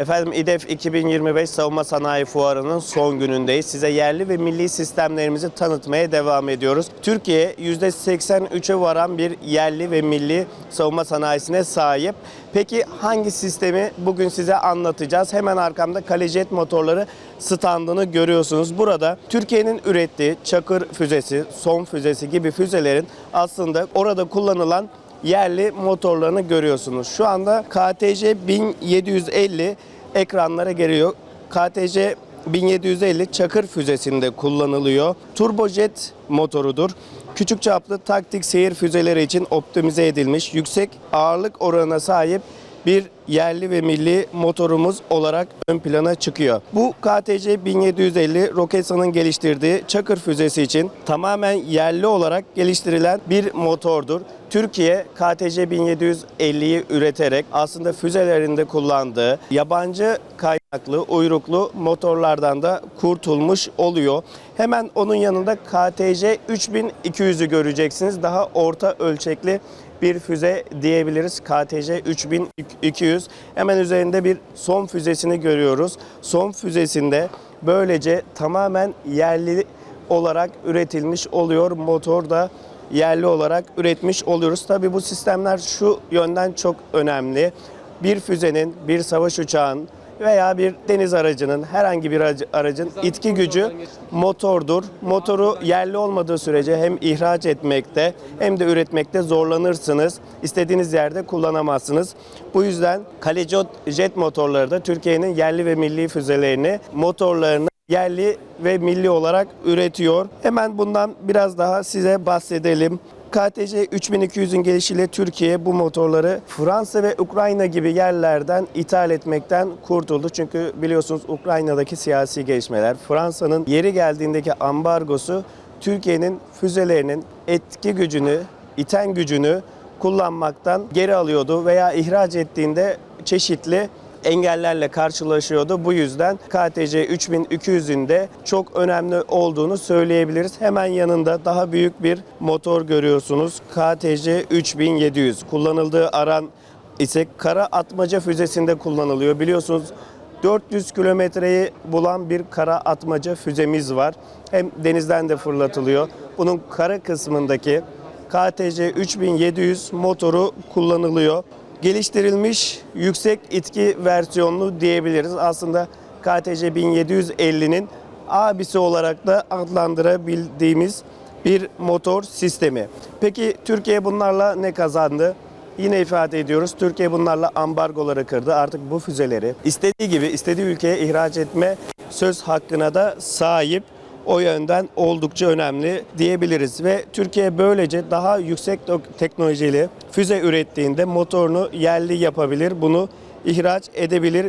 Efendim İDEF 2025 Savunma Sanayi Fuarı'nın son günündeyiz. Size yerli ve milli sistemlerimizi tanıtmaya devam ediyoruz. Türkiye %83'e varan bir yerli ve milli savunma sanayisine sahip. Peki hangi sistemi bugün size anlatacağız? Hemen arkamda Kalejet motorları standını görüyorsunuz. Burada Türkiye'nin ürettiği Çakır füzesi, Son füzesi gibi füzelerin aslında orada kullanılan yerli motorlarını görüyorsunuz. Şu anda KTC 1750 ekranlara geliyor. KTC 1750 Çakır füzesinde kullanılıyor. Turbojet motorudur. Küçük çaplı taktik seyir füzeleri için optimize edilmiş yüksek ağırlık oranına sahip bir yerli ve milli motorumuz olarak ön plana çıkıyor. Bu KTC 1750 Roketsan'ın geliştirdiği Çakır füzesi için tamamen yerli olarak geliştirilen bir motordur. Türkiye KTC 1750'yi üreterek aslında füzelerinde kullandığı yabancı kaynaklı uyruklu motorlardan da kurtulmuş oluyor. Hemen onun yanında KTC 3200'ü göreceksiniz. Daha orta ölçekli bir füze diyebiliriz. KTC 3200. Hemen üzerinde bir son füzesini görüyoruz. Son füzesinde böylece tamamen yerli olarak üretilmiş oluyor. Motor da yerli olarak üretmiş oluyoruz. Tabii bu sistemler şu yönden çok önemli. Bir füzenin, bir savaş uçağın veya bir deniz aracının herhangi bir aracı- aracın itki gücü motordur. Motoru yerli olmadığı sürece hem ihraç etmekte hem de üretmekte zorlanırsınız. İstediğiniz yerde kullanamazsınız. Bu yüzden Kalejet jet motorları da Türkiye'nin yerli ve milli füzelerini, motorlarını yerli ve milli olarak üretiyor. Hemen bundan biraz daha size bahsedelim. KTC 3200'ün gelişiyle Türkiye bu motorları Fransa ve Ukrayna gibi yerlerden ithal etmekten kurtuldu. Çünkü biliyorsunuz Ukrayna'daki siyasi gelişmeler, Fransa'nın yeri geldiğindeki ambargosu Türkiye'nin füzelerinin etki gücünü, iten gücünü kullanmaktan geri alıyordu veya ihraç ettiğinde çeşitli engellerle karşılaşıyordu. Bu yüzden KTC 3200'ün de çok önemli olduğunu söyleyebiliriz. Hemen yanında daha büyük bir motor görüyorsunuz. KTC 3700. Kullanıldığı aran ise kara atmaca füzesinde kullanılıyor. Biliyorsunuz 400 kilometreyi bulan bir kara atmaca füzemiz var. Hem denizden de fırlatılıyor. Bunun kara kısmındaki KTC 3700 motoru kullanılıyor geliştirilmiş yüksek itki versiyonlu diyebiliriz. Aslında KTC 1750'nin abisi olarak da adlandırabildiğimiz bir motor sistemi. Peki Türkiye bunlarla ne kazandı? Yine ifade ediyoruz. Türkiye bunlarla ambargoları kırdı. Artık bu füzeleri istediği gibi istediği ülkeye ihraç etme söz hakkına da sahip o yönden oldukça önemli diyebiliriz ve Türkiye böylece daha yüksek tek- teknolojili füze ürettiğinde motorunu yerli yapabilir, bunu ihraç edebilir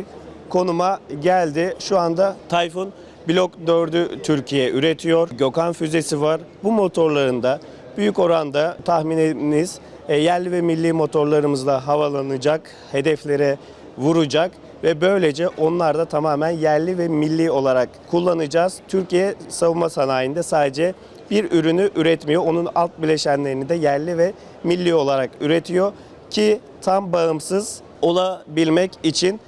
konuma geldi. Şu anda Tayfun Blok 4'ü Türkiye üretiyor. Gökhan füzesi var. Bu motorlarında büyük oranda tahminimiz e, yerli ve milli motorlarımızla havalanacak, hedeflere vuracak ve böylece onlar da tamamen yerli ve milli olarak kullanacağız. Türkiye savunma sanayinde sadece bir ürünü üretmiyor. Onun alt bileşenlerini de yerli ve milli olarak üretiyor ki tam bağımsız olabilmek için